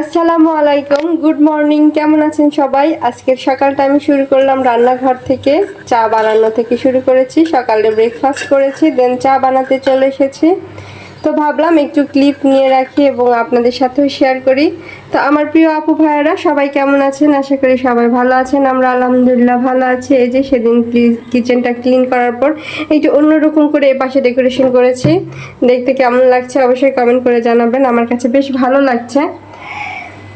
আসসালামু আলাইকুম, good morning, কেমন আছেন সবাই? আজকের সকালটা আমি শুরু করলাম রান্নাঘর থেকে, চা বানানো থেকে শুরু করেছি, সকালে ব্রেকফাস্ট করেছি দেন চা বানাতে চলে এসেছি। তো ভাবলাম একটু ক্লিপ নিয়ে রাখি এবং আপনাদের সাথেও শেয়ার করি। তো আমার প্রিয় আপু ভাইয়েরা, সবাই কেমন আছেন? আশা করি সবাই ভালো আছেন, আমরা আলহামদুলিল্লাহ ভালো আছি। এই যে সেদিন কিচেনটা ক্লিন করার পর একটু অন্যরকম করে এ পাশে ডেকোরেশন করেছি। দেখতে কেমন লাগছে অবশ্যই কমেন্ট করে জানাবেন, আমার কাছে বেশ ভালো লাগছে।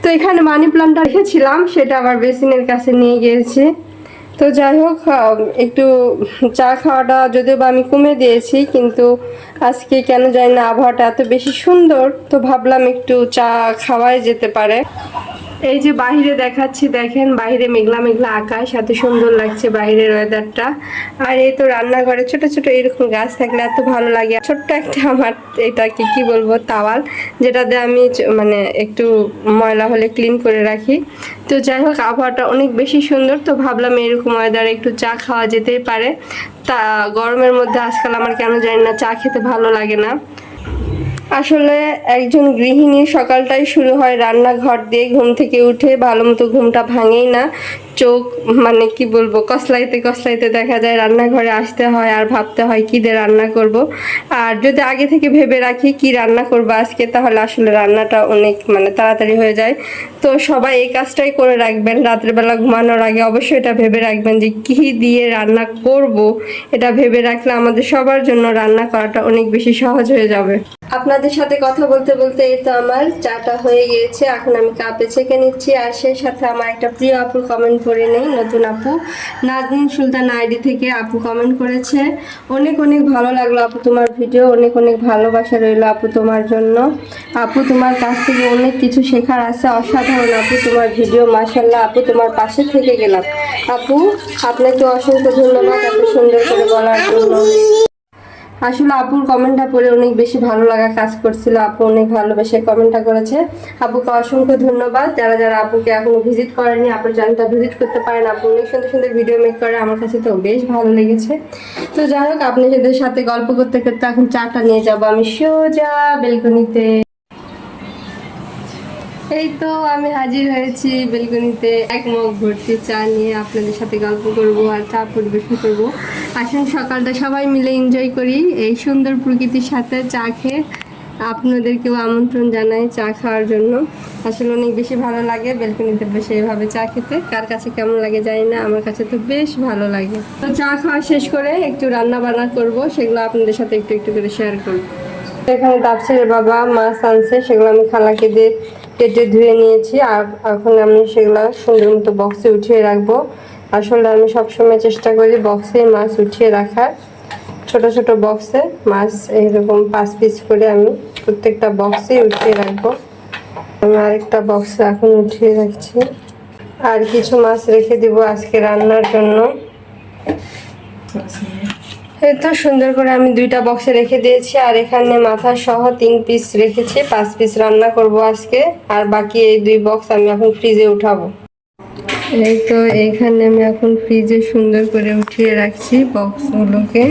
তো এখানে মানি প্লান্টটা রেখেছিলাম, সেটা আবার বেসিনের কাছে নিয়ে গিয়েছি। তো যাই হোক একটু চা খাওয়াটা যদিও বা আমি কমে দিয়েছি, কিন্তু আজকে কেন জানি না, আবহাওয়াটা এত বেশি সুন্দর, তো ভাবলাম একটু চা খাওয়াই যেতে পারে। এই যে বাহিরে দেখাচ্ছি, দেখেন, বাহিরে মেঘলা মেঘলা আকাশ, এত সুন্দর লাগছে বাইরের ওয়েদারটা আর এই তো রান্নাঘরে ছোট ছোট এরকম গাছ থাকলে এত ভালো লাগে। ছোট্ট একটা আমার এটাকে কি বলব, তাওয়াল, যেটাতে আমি মানে একটু ময়লা হলে ক্লিন করে রাখি। তো যাই হোক, আবহাওয়াটা অনেক বেশি সুন্দর, তো ভাবলাম এরকম ওয়েদারে একটু চা খাওয়া যেতেই পারে। তা গরমের মধ্যে আজকাল আমার কেন জানি না, চা খেতে ভালো লাগে না। আসলে একজন গৃহিণীর সকালটাই শুরু হয় রান্নাঘর দিয়ে, ঘুম থেকে উঠে ভালো মতো ঘুমটা ভাঙেই না। চোখ মানে কি বলব, কসলাইতে কসলাইতে দেখা যায় রান্নাঘরে আসতে হয় আর ভাবতে হয় কী দিয়ে রান্না করব। আর যদি আগে থেকে ভেবে রাখি কি রান্না করব আজকে, তাহলে আসলে রান্নাটা অনেক মানে তাড়াতাড়ি হয়ে যায়। তো সবাই এই কাজটাই করে রাখবেন, রাত্রেবেলা ঘুমানোর আগে অবশ্যই এটা ভেবে রাখবেন যে কী দিয়ে রান্না করব। এটা ভেবে রাখলে আমাদের সবার জন্য রান্না করাটা অনেক বেশি সহজ হয়ে যাবে। আপনাদের সাথে কথা বলতে বলতে এই তো আমার চাটা হয়ে গিয়েছে। এখন আমি কাপে ছেঁকে নিচ্ছি আর সেই সাথে আমার একটা প্রিয় আপুর কমেন্ট করে নেই, নতুন আপু। নাজনীন সুলতান আইডি থেকে আপু কমেন্ট করেছে। অনেক অনেক ভালো লাগল আপু তোমার ভিডিও অনেক অনেক ভালোবাসা রইল আপু তোমার জন্য। আপু তোমার কাছ থেকে অনেক কিছু শেখার আছে। অসাধারণ আপু তোমার ভিডিও মাসাল্লাহ আপু তোমার পাশে থেকে গেলাম। আপু, আপনাকে অসংখ্য ধন্যবাদ এত সুন্দর করে বলার জন্য। আসলে আপুর কমেন্টটা পড়ে অনেক বেশি ভালো লাগা কাজ করছিল। আপু অনেক ভালোবেসে কমেন্টটা করেছে। আপুকে অসংখ্য ধন্যবাদ। যারা যারা আপুকে এখনও ভিজিট করেনি, আপুর চ্যানেলটা ভিজিট করতে পারেন। আপু অনেক সুন্দর সুন্দর ভিডিও মেক করে। আমার কাছে তো বেশ ভালো লেগেছে। তো যাই হোক, আপনি সাথে গল্প করতে করতে এখন চাটা নিয়ে যাব। আমি সোজা বেলকনিতে। এই তো আমি হাজির হয়েছি বেলকনিতে এক মগ ভর্তি চা নিয়ে আপনাদের সাথে গল্প করব আর চা পরিবেশন করব। আসুন সকালটা সবাই মিলে এনজয় করি। এই সুন্দর প্রকৃতির সাথে চা খেয়ে আপনাদেরকেও আমন্ত্রণ জানাই চা খাওয়ার জন্য। আসলে অনেক বেশি ভালো লাগে বেলকনিতে বসে এভাবে চা খেতে। কার কাছে কেমন লাগে জানি না, আমার কাছে তো বেশ ভালো লাগে। তো চা খাওয়া শেষ করে একটু রান্না বান্না করব, সেগুলো আপনাদের সাথে একটু একটু করে শেয়ার করব। এখানে তাপসের বাবা মাছ আনছে সেগুলো আমি খালাকে দিয়ে কেটে ধুয়ে নিয়েছি। আর এখন আমি সেগুলো সুন্দর মতো বক্সে উঠিয়ে রাখব। আসলে আমি সবসময় চেষ্টা করি বক্সে মাছ উঠিয়ে রাখার। ছোট ছোট বক্সে মাছ এইরকম পাঁচ পিস করে আমি প্রত্যেকটা বক্সে উঠিয়ে রাখব। আমি আরেকটা বক্সে এখন উঠিয়ে রাখছি। আর কিছু মাছ রেখে দিব আজকে রান্নার জন্য। তো সুন্দর করে আমি দুইটা বক্সে রেখে দিয়েছি, আর এখানে মাথা সহ তিন পিস রেখেছি, পাঁচ পিস রান্না করব আজকে, আর বাকি এই দুই বক্স আমি এখন ফ্রিজে উঠাবো। এই তো এইখানে আমি এখন ফ্রিজে সুন্দর করে উঠিয়ে রাখছি বক্সগুলোকে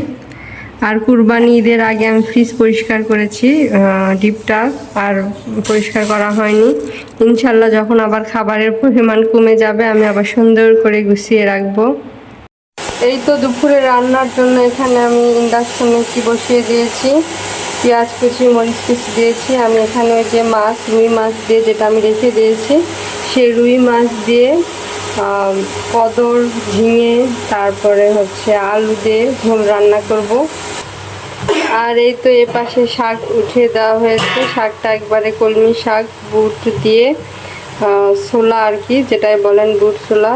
আর কুরবানি ঈদের আগে আমি ফ্রিজ পরিষ্কার করেছি ডিপটা, আর পরিষ্কার করা হয়নি। ইনশাল্লাহ যখন আবার খাবারের পরিমাণ কমে যাবে, আমি আবার সুন্দর করে গুছিয়ে রাখব। এই তো দুপুরে রান্নার জন্য এখানে আমি ইন্ডাকশনে কি বসিয়ে দিয়েছি, পেঁয়াজ, কুচি, মরিচ কুচি দিয়েছি। আমি এখানে ওই যে মাছ, রুই মাছ দিয়ে যেটা আমি রেখে দিয়েছি, সেই রুই মাছ দিয়ে কদর ঝিঙে, তারপরে হচ্ছে আলু দিয়ে ঝোল রান্না করব। আর এই তো এ পাশে শাক উঠিয়ে দেওয়া হয়েছে। শাকটা একবারে কলমি শাক, বুট দিয়ে ছোলা আর কি, যেটাই বলেন বুট, ছোলা।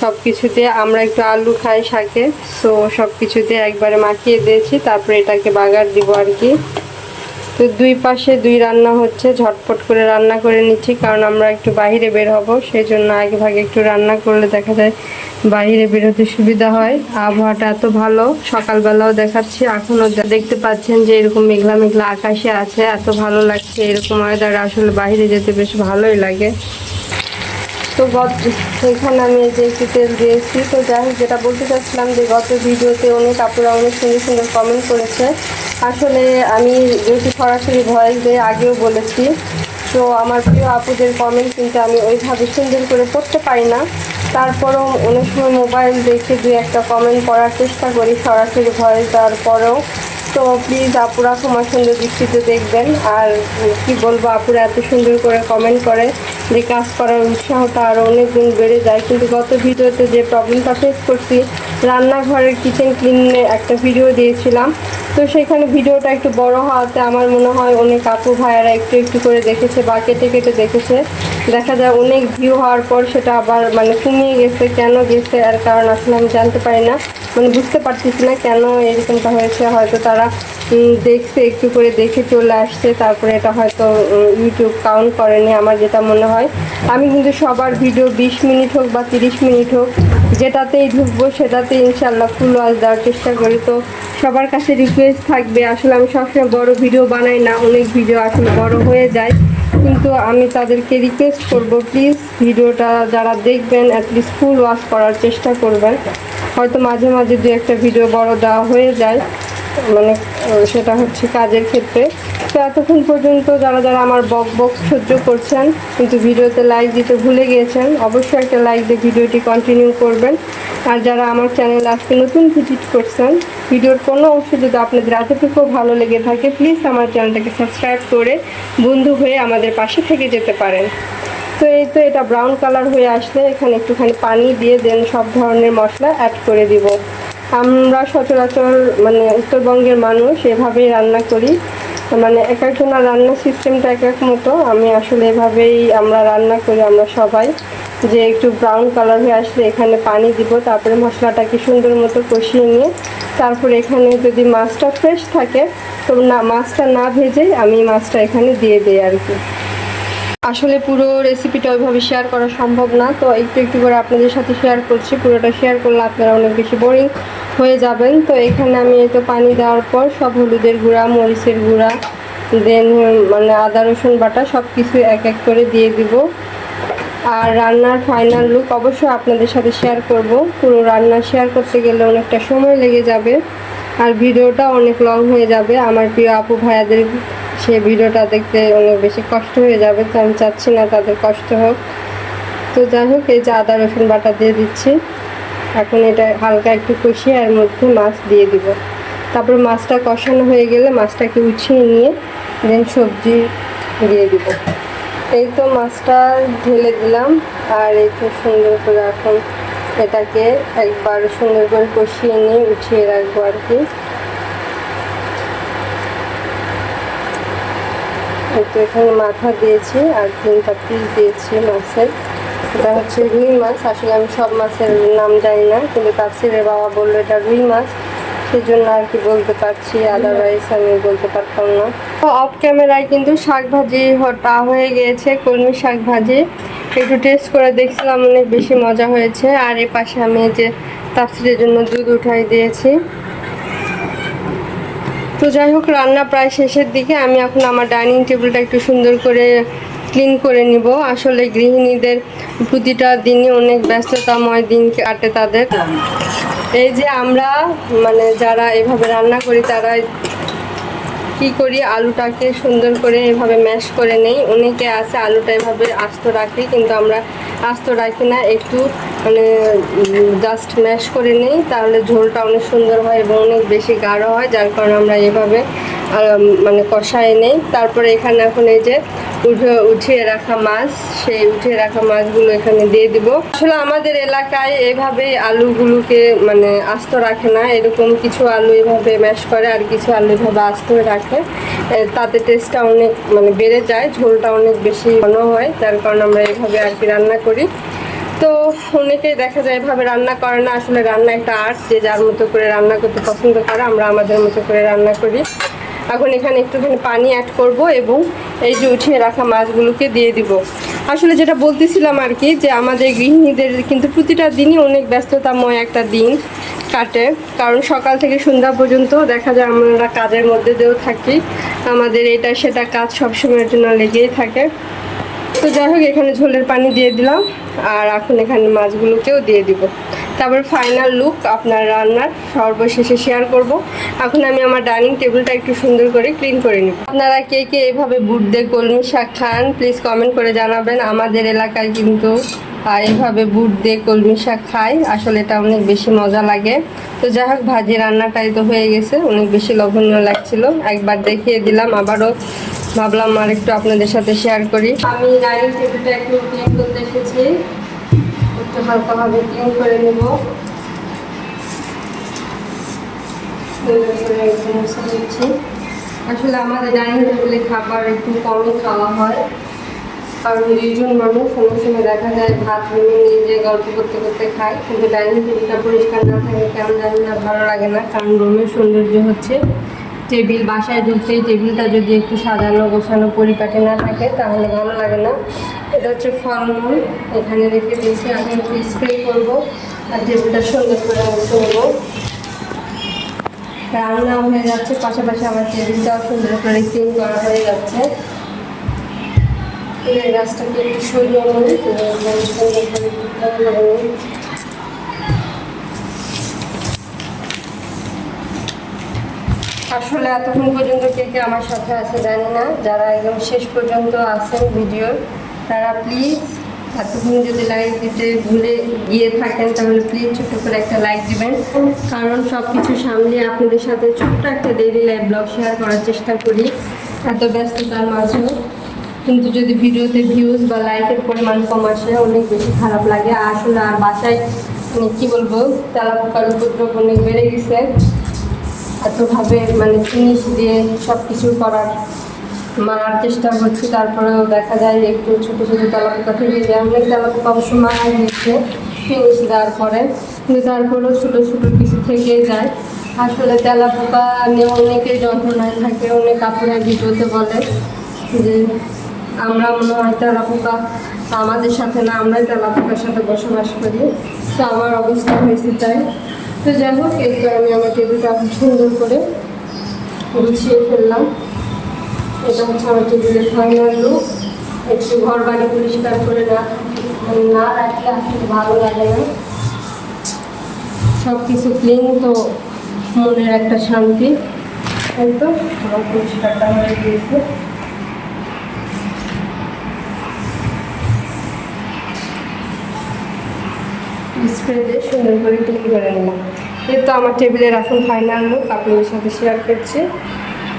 সব কিছুতে আমরা একটু আলু খাই শাকে। সো সব কিছুতে একবারে মাখিয়ে দিয়েছি, তারপরে এটাকে বাগার দিব আর কি। তো দুই পাশে দুই রান্না হচ্ছে, ঝটপট করে রান্না করে নিচ্ছি, কারণ আমরা একটু বাইরে বের হব সেই জন্য আগে ভাগে একটু রান্না করলে দেখা যায় বাইরে বেরোতে সুবিধা হয়। আবহাওয়াটা এত ভালো, সকালবেলাও দেখাচ্ছি, এখনও দেখতে পাচ্ছেন যে এরকম মেঘলা মেঘলা আকাশে আছে, এত ভালো লাগছে এরকম ওয়েদার আসলে বাইরে যেতে বেশ ভালোই লাগে। তো গত এখানে আমি এই যে একটু তেল দিয়েছি। তো যাই হোক, যেটা বলতে চাচ্ছিলাম যে গত ভিডিওতে অনেক আপুরা অনেক সুন্দর সুন্দর কমেন্ট করেছে। আসলে আমি যেহেতু সরাসরি ভয়েস দিয়ে, আগেও বলেছি। তো আমার প্রিয় আপুদের কমেন্ট কিন্তু আমি ওইভাবে সুন্দর করে পড়তে পারি না। তারপরেও অনেক সময় মোবাইল দেখে দু একটা কমেন্ট করার চেষ্টা করি সরাসরি ভয়েস দেওয়ার পরেও। তো প্লিজ আপুরা ক্ষমা সুন্দর দৃষ্টিতে দেখবেন। আর কি বলব, আপুরা এত সুন্দর করে কমেন্ট করে যে কাজ করার উৎসাহটা আরও অনেক গুণ বেড়ে যায়। কিন্তু গত ভিডিওতে যে প্রবলেমটা ফেস করছি, রান্নাঘরের কিচেন ক্লিনে একটা ভিডিও দিয়েছিলাম। তো সেখানে ভিডিওটা একটু বড় হওয়াতে আমার মনে হয় অনেক আপু ভাইয়ারা একটু একটু করে দেখেছে বা কেটে কেটে দেখেছে। দেখা যায় অনেক ভিউ হওয়ার পর সেটা আবার মানে কমিয়ে গেছে, কেন গেছে আর কারণ আসলে আমি জানতে পারি না। মানে বুঝতে পারতেছি না কেন এরকমটা হয়েছে। হয়তো তারা দেখছে, একটু করে দেখে চলে আসছে। তারপরে এটা হয়তো ইউটিউব কাউন্ট করেনি আমার যেটা মনে হয়। আমি কিন্তু সবার ভিডিও বিশ মিনিট হোক বা তিরিশ মিনিট হোক, যেটাতেই ঢুকবো সেটাতে ইনশাল্লাহ ফুল ওয়াজ দেওয়ার চেষ্টা করি। তো সবার কাছে রিকোয়েস্ট থাকবে। আসলে আমি সবসময় বড় ভিডিও বানাই না, অনেক ভিডিও আসলে বড় হয়ে যায়। কিন্তু আমি তাদেরকে রিকোয়েস্ট করব প্লিজ ভিডিওটা যারা দেখবেন অ্যাটলিস্ট ফুল ওয়াশ করার চেষ্টা করবেন। হয়তো মাঝে মাঝে দু একটা ভিডিও বড় দেওয়া হয়ে যায় মানে সেটা হচ্ছে কাজের ক্ষেত্রে। তো এতক্ষণ পর্যন্ত যারা যারা আমার বক বক সহ্য করছেন, কিন্তু ভিডিওতে লাইক দিতে ভুলে গিয়েছেন, অবশ্যই একটা লাইক দিয়ে ভিডিওটি কন্টিনিউ করবেন। আর যারা আমার চ্যানেল আজকে নতুন ভিজিট করছেন, ভিডিওর কোনো অংশ যদি আপনাদের এতটুকু ভালো লেগে থাকে প্লিজ আমার চ্যানেলটাকে সাবস্ক্রাইব করে বন্ধু হয়ে আমাদের পাশে থেকে যেতে পারেন। তো এই তো এটা ব্রাউন কালার হয়ে আসলে এখানে একটুখানি পানি দিয়ে দেন, সব ধরনের মশলা অ্যাড করে দিব। আমরা সচরাচর মানে উত্তরবঙ্গের মানুষ এভাবেই রান্না করি। মানে এক একজনের রান্নার সিস্টেমটা এক এক মতো। আমি আসলে এভাবেই আমরা রান্না করি আমরা সবাই। যে একটু ব্রাউন কালার হয়ে আসলে এখানে পানি দিব, তারপরে মশলাটাকে সুন্দর মতো কষিয়ে নিয়ে, তারপরে এখানে যদি মাছটা ফ্রেশ থাকে, তো না, মাছটা না ভেজে আমি মাছটা এখানে দিয়ে দিই আর কি। আসলে পুরো রেসিপিটা ওইভাবে শেয়ার করা সম্ভব না, তো একটু একটু করে আপনাদের সাথে শেয়ার করছি। পুরোটা শেয়ার করলে আপনারা অনেক বেশি বোরিং হয়ে যাবেন তো এখানে আমি তো পানি দেওয়ার পর সব হলুদের গুঁড়া, মরিচের গুঁড়া, দেন মানে আদা, রসুন বাটা সব কিছু এক এক করে দিয়ে দিব। আর রান্নার ফাইনাল লুক অবশ্যই আপনাদের সাথে শেয়ার করব। পুরো রান্না শেয়ার করতে গেলে অনেকটা সময় লেগে যাবে আর ভিডিওটা অনেক লং হয়ে যাবে। আমার প্রিয় আপু ভাইয়াদের সে ভিডিওটা দেখতে অনেক বেশি কষ্ট হয়ে যাবে, তো আমি চাচ্ছি না তাদের কষ্ট হোক। তো যাই হোক, এই যে আদা, রসুন বাটা দিয়ে দিচ্ছি। এখন এটা হালকা একটু কষিয়ে এর মধ্যে মাছ দিয়ে দিব। তারপর মাছটা কষানো হয়ে গেলে মাছটাকে উঠিয়ে নিয়ে দেন সবজি দিয়ে দিব। এই তো মাছটা ঢেলে দিলাম আর এই তো সুন্দর করে এখন এটাকে একবার সুন্দর করে কষিয়ে নিয়ে উঠিয়ে রাখব আর কি। তো এখানে মাথা দিয়েছি আর তিনটা পিস দিয়েছি মাছের। এটা হচ্ছে রুই মাছ। আসলে আমি সব মাছের নাম জানি না, কিন্তু তাফসিরের বাবা বলল এটা রুই মাছ। সেজন্য আর কি বলতে পারছি আদারওয়াইজ আমি বলতে পারতাম না। তো অফ ক্যামেরায় কিন্তু শাক ভাজি হটা হয়ে গিয়েছে, কলমি শাক ভাজি। একটু টেস্ট করে দেখছিলাম, অনেক বেশি মজা হয়েছে। আর এ পাশে আমি যে তাফসিরের জন্য দুধ উঠাই দিয়েছি। তো যাই হোক, রান্না প্রায় শেষের দিকে। আমি এখন আমার ডাইনিং টেবিলটা একটু সুন্দর করে ক্লিন করে নিব। আসলে গৃহিণীদের প্রতিটা দিনই অনেক ব্যস্ততাময় দিন কাটে তাদের। এই যে আমরা মানে যারা এভাবে রান্না করি, তারা কি করি, আলুটাকে সুন্দর করে এভাবে ম্যাশ করে নেই। অনেকে আছে আলুটা এভাবে আস্ত রাখি, কিন্তু আমরা আস্ত রাখি না। একটু মানে জাস্ট ম্যাশ করে নেই, তাহলে ঝোলটা অনেক সুন্দর হয় এবং অনেক বেশি গাঢ় হয়, যার কারণে আমরা এভাবে মানে কষায় নেই। তারপরে এখানে এখন এই যে উঠে, উঠিয়ে রাখা মাছ, সেই উঠিয়ে রাখা মাছগুলো এখানে দিয়ে দিব। আসলে আমাদের এলাকায় এভাবে আলুগুলোকে মানে আস্ত রাখে না। এরকম কিছু আলু এভাবে ম্যাশ করে আর কিছু আলু এভাবে আস্ত রাখে। তাতে টেস্টটা অনেক মানে বেড়ে যায়, ঝোলটা অনেক বেশি ঘন হয়, যার কারণে আমরা এভাবে আর কি রান্না করি। তো অনেকেই দেখা যায় এভাবে রান্না করে না। আসলে রান্না একটা আর্ট যে যার মতো করে রান্না করতে পছন্দ করে, আমরা আমাদের মতো করে রান্না করি। এখন এখানে একটুখানি পানি অ্যাড করব এবং এই যে উঠিয়ে রাখা মাছগুলোকে দিয়ে দিব। আসলে যেটা বলতেছিলাম আর কি, যে আমাদের গৃহিণীদের কিন্তু প্রতিটা দিনই অনেক ব্যস্ততাময় একটা দিন কাটে। কারণ সকাল থেকে সন্ধ্যা পর্যন্ত দেখা যায় আমরা কাজের মধ্যে দিয়েও থাকি। আমাদের এটা সেটা কাজ সবসময়ের জন্য লেগেই থাকে। তো যাই হোক, এখানে ঝোলের পানি দিয়ে দিলাম। আর এখন এখানে মাছগুলোকেও দিয়ে দিব। তারপর ফাইনাল লুক আপনার রান্নার সর্বশেষে শেয়ার করব। এখন আমি আমার ডাইনিং টেবিলটা একটু সুন্দর করে ক্লিন করে নিব। আপনারা কে কে এইভাবে বুট দিয়ে কলমি শাক খান প্লিজ কমেন্ট করে জানাবেন। আমাদের এলাকায় কিন্তু এভাবে বুট দিয়ে কলমি শাক খায় আসলে এটা অনেক বেশি মজা লাগে। তো যাই হোক, ভাজি রান্নাটাই তো হয়ে গেছে। অনেক বেশি লবণীয় লাগছিল। একবার দেখিয়ে দিলাম, আবারও ভাবলাম আর একটু আপনাদের সাথে শেয়ার করি। আমি ডাইনিং টেবিলটা একটু ক্লিন করতে এসেছি। একটু হালকাভাবে ক্লিন করে নেব। আসলে আমাদের ডাইনিং টেবিলে খাবার একটু কমই খাওয়া হয়। কারণ দুইজন মানুষ অনেক সময় দেখা যায় ভাত রুমে নিয়ে যে গল্প করতে করতে খায়। কিন্তু ডাইনিং টেবিলটা পরিষ্কার না থাকে, কেমন জানি না, ভালো লাগে না। কারণ রুমের সৌন্দর্য হচ্ছে টেবিল, বাসায় ঢুকতেই টেবিলটা যদি একটু সাজানো গোছানো পরিপাটি না থাকে, তাহলে ভালো লাগে না। এটা হচ্ছে ফলমূল, এখানে রেখে দিয়েছি। আমি একটু স্প্রে করব, আর টেবিলটা সুন্দর করে নেব রান্না হয়ে যাচ্ছে, পাশাপাশি আমার টেবিলটাও সুন্দর করে ক্লিন করা হয়ে যাচ্ছে। এই গাছটাকে একটু সরিয়ে সুন্দর করে clean করে নিই। আসলে এতক্ষণ পর্যন্ত কে কে আমার সাথে আছে জানি না। যারা একদম শেষ পর্যন্ত আছেন ভিডিওর, তারা প্লিজ এতক্ষণ যদি লাইক দিতে ভুলে গিয়ে থাকেন, তাহলে প্লিজ ছোট্ট করে একটা লাইক দিবেন। কারণ সব কিছু সামলে আপনাদের সাথে ছোট্ট একটা ডেইলি লাইভ ব্লগ শেয়ার করার চেষ্টা করি। এত ব্যস্ততার মাঝেও। কিন্তু যদি ভিডিওতে ভিউজ বা লাইকের পরিমাণ কম আসে, অনেক বেশি খারাপ লাগে। আসলে আর বাসায় কী বলব তেলা পোকার উপদ্রব অনেক বেড়ে গেছে। এতভাবে মানে জিনিস দিয়ে সব কিছু করার মারার চেষ্টা করছি। তারপরেও দেখা যায় একটু ছোটো ছোটো তেলাপোকা থেকে যায় অনেক তেলাপোকা অবশ্য মারা গিয়েছে ফিনিশ দেওয়ার পরে। কিন্তু তারপরেও ছোটো ছোটো কিছু থেকেই যায়। আসলে তেলাপোকা নিয়ে অনেকের যন্ত্রণায় থাকে, অনেক আপনারা ভিডিওতে বলে যে আমরা মনে হয় তেলাপোকা, আমাদের সাথে না, আমরাই তেলাপোকার সাথে বসবাস করি। তো আমার অবস্থা হয়েছে তাই। তো যাই হোক এরপর আমি আমার টেবিলটা খুব সুন্দর করে গুছিয়ে ফেললাম। এটা হচ্ছে আমার টেবিলের ফাইনাল লুক একটু ঘর বাড়ি পরিষ্কার করে না না রাখলে আসলে ভালো লাগে না। সব কিছু ক্লিন তো মনের একটা শান্তি। এই তো, আমার পরিষ্কারটা হয়ে গিয়েছে। স্প্রে দিয়ে সুন্দর করে ক্লিন করে নিলাম। এই তো আমার টেবিলের এখন ফাইনাল লুক আপনাদের সাথে শেয়ার করছি।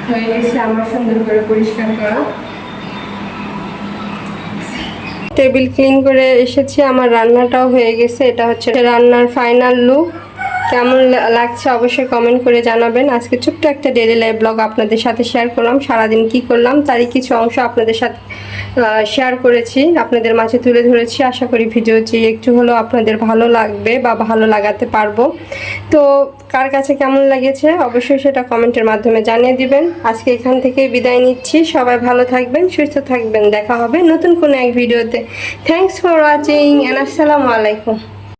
হয়ে গেছে আমার সুন্দর করে পরিষ্কার করা। টেবিল ক্লিন করে এসেছি, আমার রান্নাটাও হয়ে গেছে, এটা হচ্ছে রান্নার ফাইনাল লুক কেমন লাগছে অবশ্যই কমেন্ট করে জানাবেন। আজকে ছোট্ট একটা ডেলি লাইভ ব্লগ আপনাদের সাথে শেয়ার করলাম। সারাদিন কি করলাম, তারই কিছু অংশ আপনাদের সাথে শেয়ার করেছি। আপনাদের মাঝে তুলে ধরেছি। আশা করি ভিডিওটি একটু হলেও আপনাদের ভালো লাগবে বা ভালো লাগাতে পারব। তো কার কাছে কেমন লেগেছে, অবশ্যই সেটা কমেন্টের মাধ্যমে জানিয়ে দিবেন। আজকে এখান থেকে বিদায় নিচ্ছি। সবাই ভালো থাকবেন, সুস্থ থাকবেন। দেখা হবে নতুন কোনো এক ভিডিওতে থ্যাংকস ফর ওয়াচিং অ্যান্ড আসসালামু আলাইকুম